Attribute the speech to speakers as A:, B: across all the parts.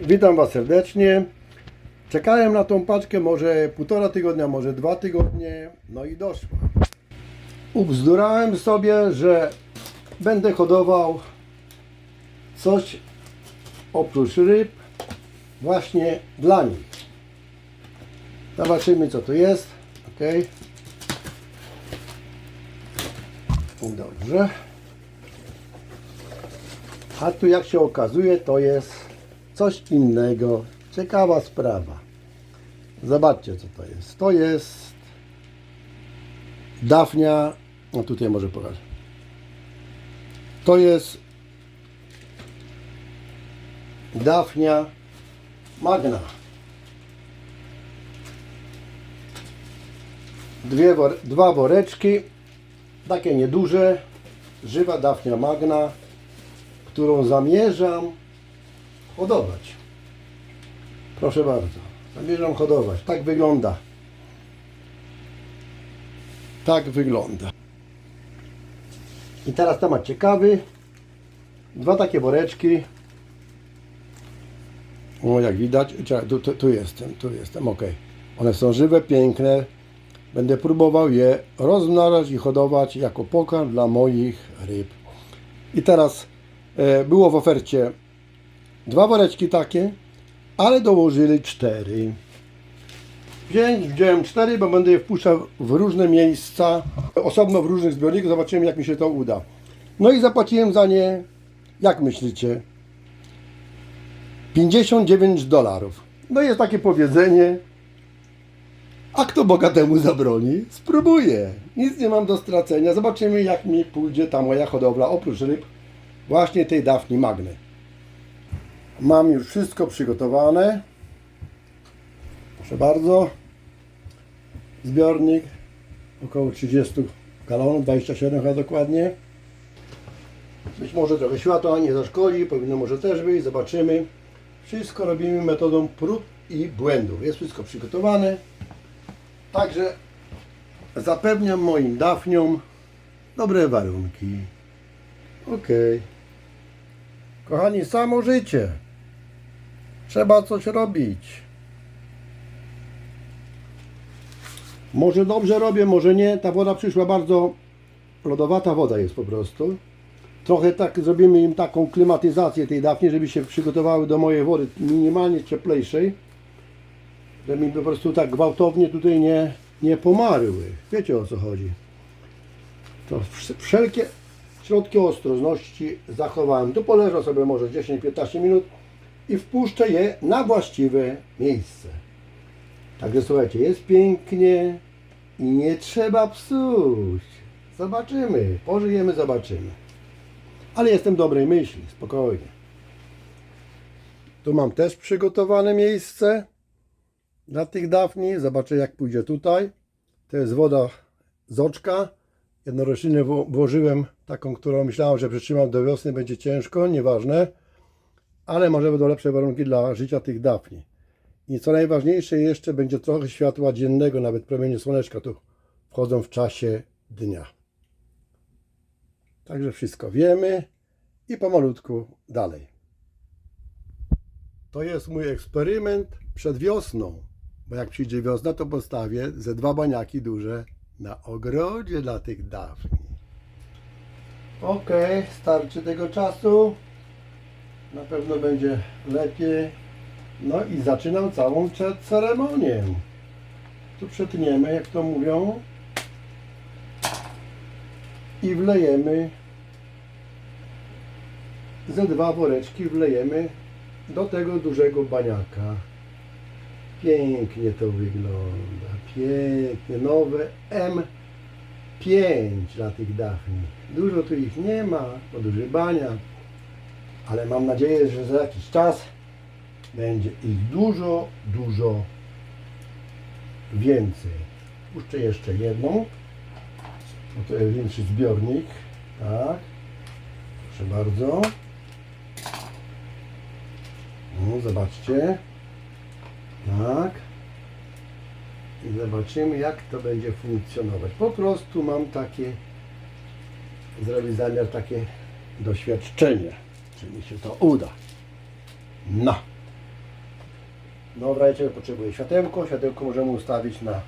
A: Witam Was serdecznie. Czekałem na tą paczkę może półtora tygodnia, może dwa tygodnie, no i doszła. Ubzdurałem sobie, że będę hodował coś oprócz ryb właśnie dla nich. Zobaczymy co to jest. Ok. Dobrze. A tu jak się okazuje, to jest coś innego. Ciekawa sprawa. Zobaczcie, co to jest. To jest dafnia. No tutaj może pokażę. To jest dafnia magna. Dwie, dwa woreczki, takie nieduże, żywa dafnia magna, którą zamierzam hodować. Proszę bardzo, zamierzam hodować. Tak wygląda. Tak wygląda. I teraz temat ciekawy. Dwa takie woreczki. O, jak widać, tu, tu, tu jestem, tu jestem, ok. One są żywe, piękne. Będę próbował je rozmnażać i hodować jako pokarm dla moich ryb. I teraz e, było w ofercie dwa woreczki takie, ale dołożyli cztery. Wziąłem, wziąłem cztery, bo będę je wpuszczał w różne miejsca, osobno w różnych zbiornikach. Zobaczymy, jak mi się to uda. No i zapłaciłem za nie, jak myślicie? 59 dolarów. No jest takie powiedzenie, a kto bogatemu zabroni? Spróbuję. Nic nie mam do stracenia. Zobaczymy, jak mi pójdzie ta moja hodowla oprócz ryb właśnie tej dafni magny. Mam już wszystko przygotowane. Proszę bardzo. Zbiornik około 30 galonów, 27 chyba dokładnie. Być może trochę światła nie zaszkodzi, powinno może też być, zobaczymy. Wszystko robimy metodą prób i błędów. Jest wszystko przygotowane. Także zapewniam moim dafniom dobre warunki. Ok. Kochani, samo życie. Trzeba coś robić. Może dobrze robię, może nie. Ta woda przyszła bardzo lodowata woda jest po prostu. Trochę tak zrobimy im taką klimatyzację tej dafni, żeby się przygotowały do mojej wody minimalnie cieplejszej. Żeby mi po prostu tak gwałtownie tutaj nie, nie pomarły. Wiecie o co chodzi. To wsz- wszelkie środki ostrożności zachowałem. Tu poleżą sobie może 10-15 minut i wpuszczę je na właściwe miejsce. Także słuchajcie, jest pięknie i nie trzeba psuć. Zobaczymy, pożyjemy, zobaczymy. Ale jestem dobrej myśli, spokojnie. Tu mam też przygotowane miejsce dla tych dafni. Zobaczę jak pójdzie tutaj. To jest woda z oczka. Jedną roślinę wło- włożyłem, taką, którą myślałem, że przytrzymam do wiosny, będzie ciężko, nieważne. Ale może będą lepsze warunki dla życia tych dafni. I co najważniejsze, jeszcze będzie trochę światła dziennego, nawet promienie słoneczka tu wchodzą w czasie dnia. Także wszystko wiemy i pomalutku dalej. To jest mój eksperyment przed wiosną, bo jak przyjdzie wiosna, to postawię ze dwa baniaki duże na ogrodzie dla tych dawni. Ok, starczy tego czasu. Na pewno będzie lepiej. No i zaczynam całą ceremonię. Tu przetniemy, jak to mówią. I wlejemy ze dwa woreczki wlejemy do tego dużego baniaka. Pięknie to wygląda. Pięknie. Nowe M5 dla tych dafni. Dużo tu ich nie ma, bo duży baniak. Ale mam nadzieję, że za jakiś czas będzie ich dużo, dużo więcej. Puszczę jeszcze jedną. To jest większy zbiornik. Tak. Proszę bardzo. No, zobaczcie. Tak. I zobaczymy, jak to będzie funkcjonować. Po prostu mam takie, zrobić zamiar takie doświadczenie, czy mi się to uda. No. Razie czego potrzebuję światełko. Światełko możemy ustawić na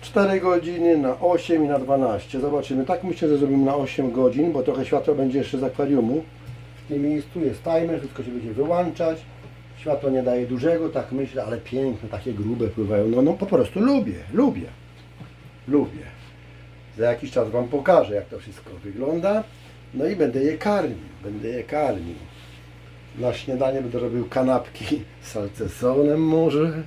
A: 4 godziny, na 8 i na 12. Zobaczymy. Tak myślę, że zrobimy na 8 godzin, bo trochę światła będzie jeszcze z akwariumu. W tym miejscu jest timer, wszystko się będzie wyłączać. Światło nie daje dużego, tak myślę, ale piękne, takie grube pływają. No, no po prostu lubię, lubię, lubię. Za jakiś czas Wam pokażę, jak to wszystko wygląda. No i będę je karmił, będę je karmił. Na śniadanie będę robił kanapki z salcesonem może.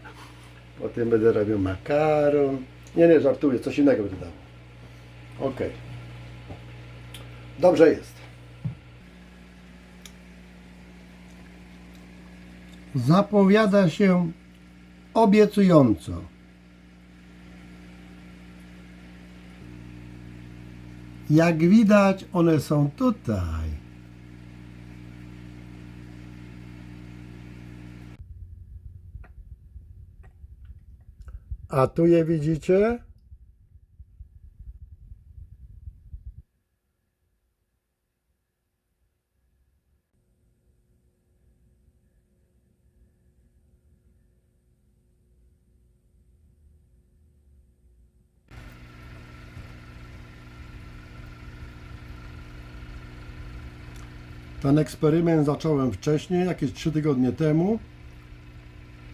A: Potem będę robił makaron. Nie, nie, żartuję, coś innego będę dał. Ok. Dobrze jest. Zapowiada się obiecująco. Jak widać, one są tutaj. A tu je widzicie? Ten eksperyment zacząłem wcześniej, jakieś 3 tygodnie temu.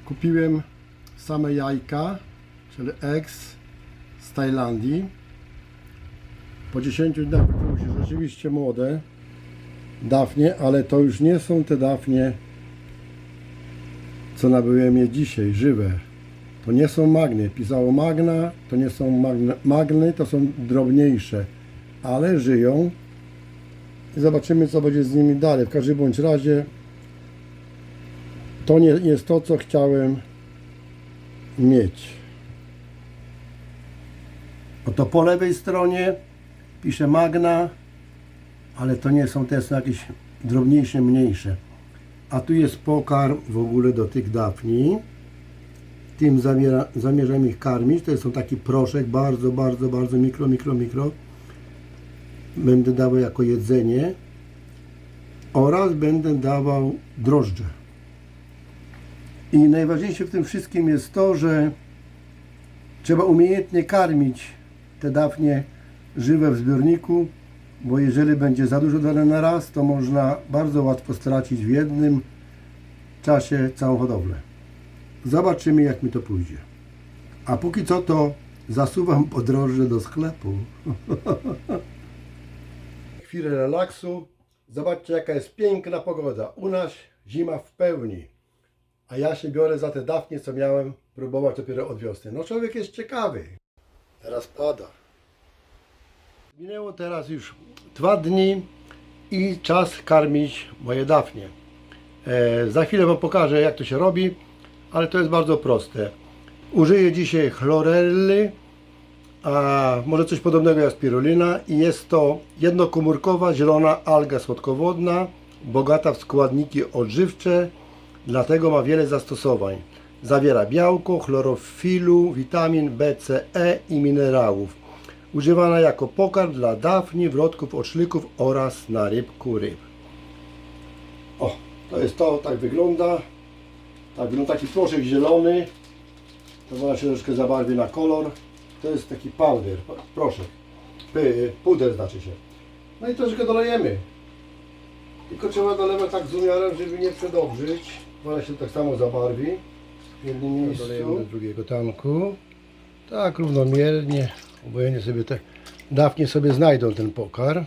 A: Kupiłem same jajka, czyli eggs z Tajlandii. Po 10 dniach wykazały się rzeczywiście młode dafnie, ale to już nie są te dafnie, co nabyłem je dzisiaj, żywe. To nie są magny. Pisało magna, to nie są magny, magny to są drobniejsze, ale żyją i zobaczymy, co będzie z nimi dalej. W każdym bądź razie to nie jest to, co chciałem mieć. Oto po lewej stronie pisze Magna, ale to nie są te, są jakieś drobniejsze, mniejsze. A tu jest pokarm w ogóle do tych dafni. Tym zamierzam ich karmić. To jest taki proszek, bardzo, bardzo, bardzo mikro, mikro, mikro będę dawał jako jedzenie oraz będę dawał drożdże. I najważniejsze w tym wszystkim jest to, że trzeba umiejętnie karmić te dafnie żywe w zbiorniku, bo jeżeli będzie za dużo dane na raz, to można bardzo łatwo stracić w jednym czasie całą hodowlę. Zobaczymy jak mi to pójdzie. A póki co to zasuwam podrożę do sklepu. chwilę relaksu. Zobaczcie, jaka jest piękna pogoda. U nas zima w pełni. A ja się biorę za te dawnie, co miałem próbować dopiero od wiosny. No człowiek jest ciekawy. Teraz pada. Minęło teraz już dwa dni i czas karmić moje dafnie. E, za chwilę Wam pokażę, jak to się robi, ale to jest bardzo proste. Użyję dzisiaj chlorelly, a może coś podobnego jak spirulina i jest to jednokomórkowa zielona alga słodkowodna, bogata w składniki odżywcze, dlatego ma wiele zastosowań. Zawiera białko, chlorofilu, witamin B, C, E i minerałów. Używana jako pokarm dla dafni, wrotków, oczlików oraz na rybku ryb. O, to jest to, tak wygląda. Tak wygląda taki proszek zielony. To ona się troszkę zabarwi na kolor. To jest taki powder, proszek. P- Puder znaczy się. No i troszkę dolejemy. Tylko trzeba dolewać tak z umiarem, żeby nie przedobrzyć. Ona się tak samo zabarwi. W jednym miejscu. Dolejemy do drugiego tanku. Tak, równomiernie. Obojętnie sobie te dawnie sobie znajdą ten pokarm.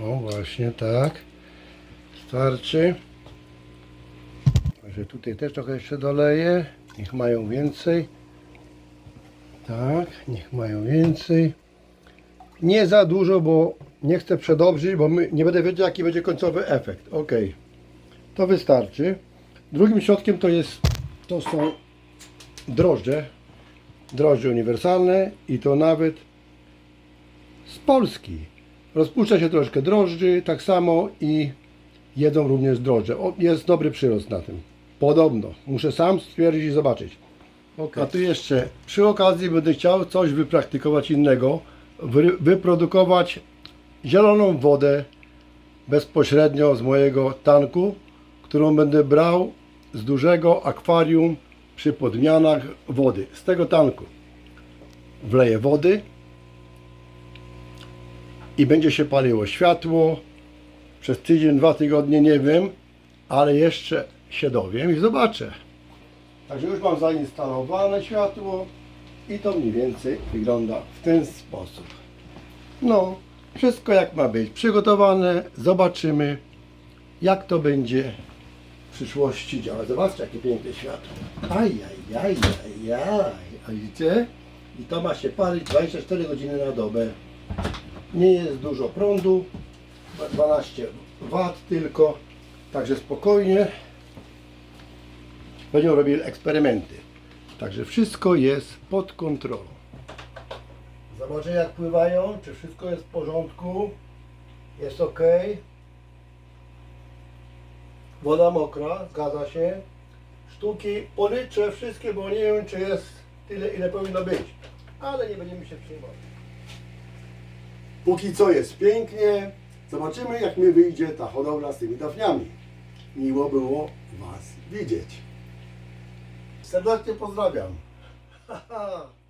A: O, właśnie tak. Starczy. Także tutaj też trochę jeszcze doleję. Niech mają więcej. Tak, niech mają więcej. Nie za dużo, bo nie chcę przedobrzyć, bo nie będę wiedział jaki będzie końcowy efekt. Ok, to wystarczy. Drugim środkiem to jest, to są drożdże, drożdże uniwersalne i to nawet z Polski. Rozpuszcza się troszkę drożdży, tak samo i jedzą również drożdże. O, jest dobry przyrost na tym. Podobno. Muszę sam stwierdzić i zobaczyć. A tu jeszcze przy okazji będę chciał coś wypraktykować innego. Wy, wyprodukować zieloną wodę bezpośrednio z mojego tanku, którą będę brał z dużego akwarium przy podmianach wody. Z tego tanku wleję wody i będzie się paliło światło. Przez tydzień, dwa tygodnie nie wiem, ale jeszcze się dowiem i zobaczę. Także już mam zainstalowane światło i to mniej więcej wygląda w ten sposób. No, wszystko jak ma być przygotowane. Zobaczymy, jak to będzie w przyszłości działać. Zobaczcie, jakie piękne światło. Aj, aj, aj, aj, aj. A widzicie? I to ma się palić 24 godziny na dobę. Nie jest dużo prądu, 12 W tylko, także spokojnie będą robili eksperymenty. Także wszystko jest pod kontrolą. Zobaczę jak pływają, czy wszystko jest w porządku. Jest ok. Woda mokra, zgadza się. Sztuki policzę wszystkie, bo nie wiem czy jest tyle ile powinno być. Ale nie będziemy się przejmować. Póki co jest pięknie. Zobaczymy jak mi wyjdzie ta hodowla z tymi dafniami. Miło było Was widzieć. Serdecznie pozdrawiam.